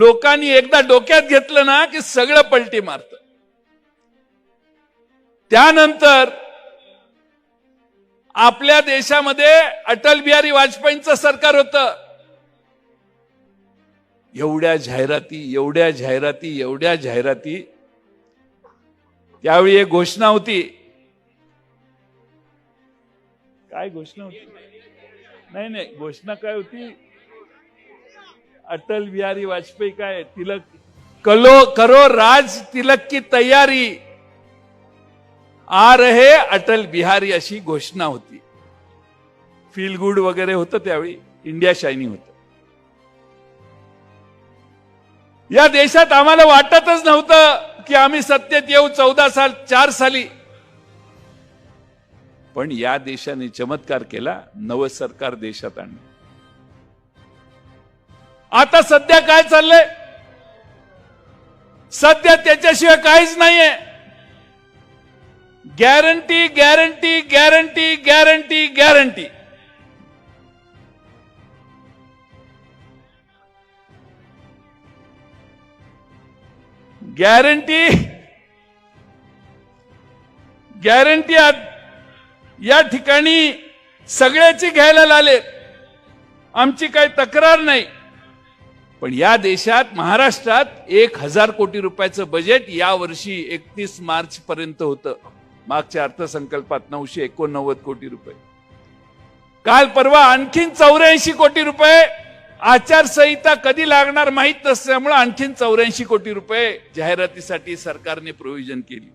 लोकांनी एकदा डोक्यात घेतलं ना की सगळं पलटी मारत. त्यानंतर आपल्या देशामध्ये अटल बिहारी वाजपेयींचं सरकार होतं. एवढ्या जाहिराती एवढ्या जाहिराती एवढ्या जाहिराती. त्यावेळी एक घोषणा होती. काय घोषणा होती? नाही नाही घोषणा काय होती? अटल बिहारी वाजपेयी काय तिलक. कलो करो राज तिलक की तयारी. आ रहे अटल बिहारी अशी घोषणा होती. फील गुड वगैरे होतं त्यावेळी. इंडिया शायनी होत. या देशात आम्हाला वाटतच नव्हतं की आम्ही सत्तेत येऊ चौदा साल चार साली. पण या देशाने चमत्कार केला नवं सरकार देशात आणलं. आता सध्या काय चाललंय? सध्या त्याच्याशिवाय काहीच नाहीये. Guarantee guarantee guarantee guarantee guarantee guarantee guarantee या ठिकाणी सगळ्याची घ्यायला लालेत आमची काही तक्रार नाही. पण या देशात महाराष्ट्रात एक हजार कोटी रुपयाचं बजेट या वर्षी एकतीस मार्च पर्यंत होतं. मागच्या अर्थसंकल्पात नऊशे एकोणनव्वद कोटी रुपये. काल परवा आणखीन चौऱ्याऐंशी कोटी रुपये. आचारसंहिता कधी लागणार माहीत नसल्यामुळे आणखीन चौऱ्याऐंशी कोटी रुपये जाहिरातीसाठी सरकारने प्रोव्हिजन केली.